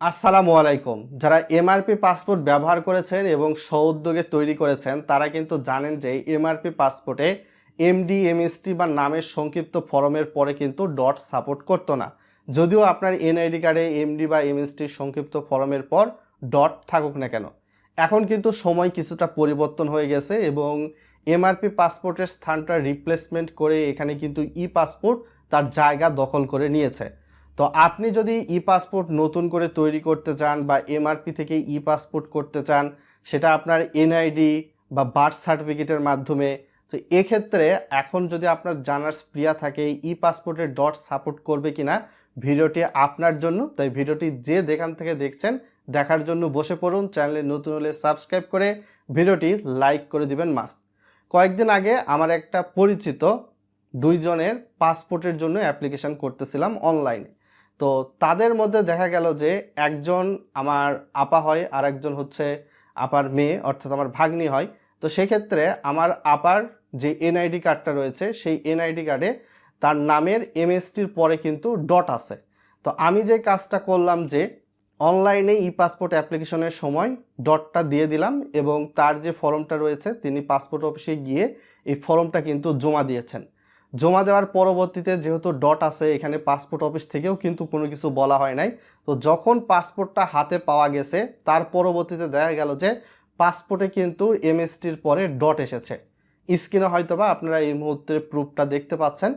আসসালামু আলাইকুম। যারা এমআরপি পাসপোর্ট ব্যবহার করেছেন এবং স্বউদ্যোগে তৈরি করেছেন, তারা কিন্তু জানেন যে এমআরপি পাসপোর্টে এমডি, এমএসটি বা নামের সংক্ষিপ্ত ফরমের পরে কিন্তু ডট সাপোর্ট করতো না। যদিও আপনার এনআইডি কার্ডে এমডি বা এমএসটি সংক্ষিপ্ত ফরমের পর ডট থাকুক না কেন। এখন কিন্তু সময় কিছুটা পরিবর্তন হয়ে গেছে এবং এমআরপি পাসপোর্টের স্থানটা রিপ্লেসমেন্ট করে এখানে কিন্তু ই পাসপোর্ট তার জায়গা দখল করে নিয়েছে। তো আপনি যদি ই পাসপোর্ট নতুন করে তৈরি করতে চান বা এমআরপি থেকে ই পাসপোর্ট করতে চান, সেটা আপনার এনআইডি বা বার্থ সার্টিফিকেটের মাধ্যমে, তো এক্ষেত্রে এখন যদি আপনার জানার স্প্রিয়া থাকে ই পাসপোর্টের ডট সাপোর্ট করবে কিনা, ভিডিওটি আপনার জন্য। তাই ভিডিওটি যে দেখান থেকে দেখছেন, দেখার জন্য বসে পড়ুন, চ্যানেলে নতুন হলে সাবস্ক্রাইব করে ভিডিওটি লাইক করে দিবেন মাস্ট কয়েকদিন আগে আমার একটা পরিচিত দুইজনের পাসপোর্টের জন্য অ্যাপ্লিকেশন করতেছিলাম অনলাইনে তো তাদের মধ্যে দেখা গেল যে একজন আমার আপা হয়, আর একজন হচ্ছে আপার মেয়ে, অর্থাৎ আমার ভাগ্নি হয়। তো সেক্ষেত্রে আমার আপার যে এনআইডি কার্ডটা রয়েছে, সেই এনআইডি কার্ডে তার নামের এমএসটির পরে কিন্তু ডট আছে। তো আমি যে কাজটা করলাম যে অনলাইনে ই পাসপোর্ট অ্যাপ্লিকেশনের সময় ডটটা দিয়ে দিলাম এবং তার যে ফর্মটা রয়েছে, তিনি পাসপোর্ট অফিসে গিয়ে এই ফর্মটা কিন্তু জমা দিয়েছেন। জমা দেওয়ার পরবর্তীতে যেহেতু ডট আছে, এখানে পাসপোর্ট অফিস থেকেও কিন্তু কোনো কিছু বলা হয় নাই। তো যখন পাসপোর্টটা হাতে পাওয়া গেছে, তার পরবর্তীতে দেখা গেল যে পাসপোর্টে কিন্তু এমএসটির পরে ডট এসেছে। স্ক্রিনে হয়তো বা আপনারা এই মুহূর্তে প্রুফটা দেখতে পাচ্ছেন।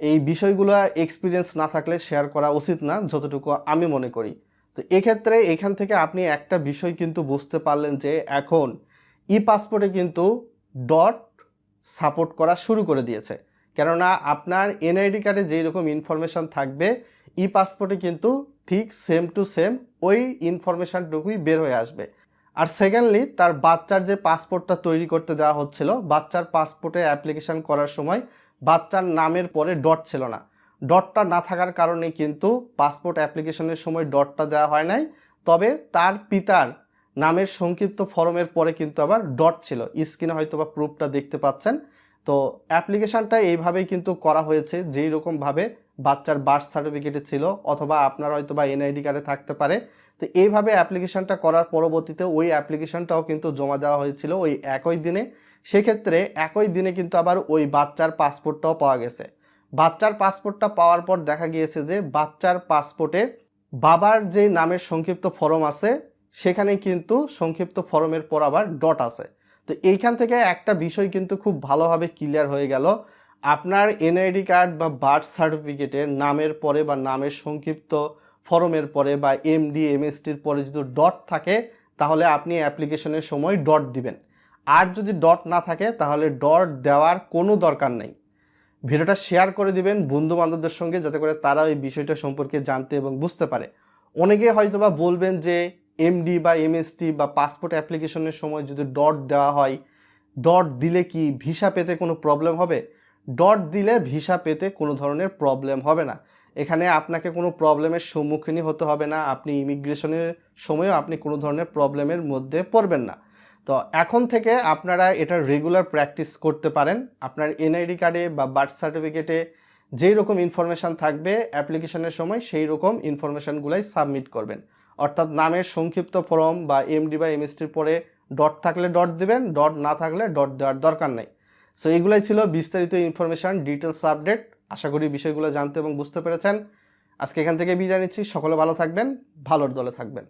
এই বিষয়গুলো এক্সপিরিয়েন্স না থাকলে শেয়ার করা উচিত না, যতটুকু আমি মনে করি। তো এক্ষেত্রে এখান থেকে আপনি একটা বিষয় কিন্তু বুঝতে পারলেন যে এখন ই পাসপোর্টে কিন্তু ডট সাপোর্ট করা শুরু করে দিয়েছে। কেননা আপনার এনআইডি কার্ডে যেই রকম ইনফরমেশান থাকবে ই পাসপোর্টে কিন্তু ঠিক সেম টু সেম ওই ইনফরমেশানটুকুই বের হয়ে আসবে। আর সেকেন্ডলি তার বাচ্চার যে পাসপোর্টটা তৈরি করতে দেওয়া হচ্ছিল, বাচ্চার পাসপোর্টে অ্যাপ্লিকেশন করার সময় বাচ্চার নামের পরে ডট ছিল না। ডটটা না থাকার কারণে কিন্তু পাসপোর্ট অ্যাপ্লিকেশনের সময় ডটটা দেওয়া হয় নাই, তবে তার পিতার নামের সংক্ষিপ্ত ফরমের পরে কিন্তু আবার ডট ছিল। স্ক্রিনে হয়তো বা প্রুফটা দেখতে পাচ্ছেন। তো অ্যাপ্লিকেশনটা এইভাবেই কিন্তু করা হয়েছে, যেই রকমভাবে বাচ্চার বার্থ সার্টিফিকেটে ছিল অথবা আপনার হয়তো বা এনআইডি কার্ডে থাকতে পারে। তো এইভাবে অ্যাপ্লিকেশনটা করার পরবর্তীতে ওই অ্যাপ্লিকেশনটাও কিন্তু জমা দেওয়া হয়েছিল ওই একই দিনে। সেক্ষেত্রে একই দিনে কিন্তু আবার ওই বাচ্চার পাসপোর্টটাও পাওয়া গেছে। বাচ্চার পাসপোর্টটা পাওয়ার পর দেখা গিয়েছে যে বাচ্চার পাসপোর্টে বাবার যে নামের সংক্ষিপ্ত ফর্ম আছে, সেখানে কিন্তু সংক্ষিপ্ত ফর্মের পর আবার ডট আছে। তো এইখান থেকে একটা বিষয় কিন্তু খুব ভালোভাবে ক্লিয়ার হয়ে গেল। আপনার এনআইডি কার্ড বা বার্থ সার্টিফিকেটের নামের পরে বা নামের সংক্ষিপ্ত ফরমের পরে বা এমডি এমএসটির পরে যদি ডট থাকে, তাহলে আপনি অ্যাপ্লিকেশনের সময় ডট দিবেন। আর যদি ডট না থাকে, তাহলে ডট দেওয়ার কোনো দরকার নেই। ভিডিওটা শেয়ার করে দিবেন বন্ধু বান্ধবদের সঙ্গে, যাতে করে তারা এই বিষয়টা সম্পর্কে জানতে এবং বুঝতে পারে। অনেকে হয়তোবা বলবেন যে এমডি বা এমএসটি বা পাসপোর্ট অ্যাপ্লিকেশনের সময় যদি ডট দেওয়া হয় ডট দিলে কি ভিসা পেতে কোনো প্রবলেম হবে? ডট দিলে ভিসা পেতে কোনো ধরনের প্রবলেম হবে না। এখানে আপনাকে কোনো প্রবলেমের সম্মুখীনই হতে হবে না। আপনি ইমিগ্রেশনের সময়ও আপনি কোনো ধরনের প্রবলেমের মধ্যে পড়বেন না। তো এখন থেকে আপনারা এটা রেগুলার প্র্যাকটিস করতে পারেন। আপনার এনআইডি কার্ডে বা বার্থ সার্টিফিকেটে যেই রকম ইনফরমেশান থাকবে অ্যাপ্লিকেশনের সময় সেই রকম ইনফরমেশানগুলাই সাবমিট করবেন। অর্থাৎ নামের সংক্ষিপ্ত ফর্ম বা এমডি বা এমএসটির পরে ডট থাকলে ডট দিবেন ডট না থাকলে ডট দেওয়ার দরকার নেই। সো এইগুলাই ছিল বিস্তারিত ইনফরমেশান ডিটেলস আপডেট আশা করি বিষয়গুলো জানতে এবং বুঝতে পেরেছেন। আজকে এখান থেকে বিদায় নিচ্ছি। সকলে ভালো থাকবেন, ভালোর দলে থাকবেন।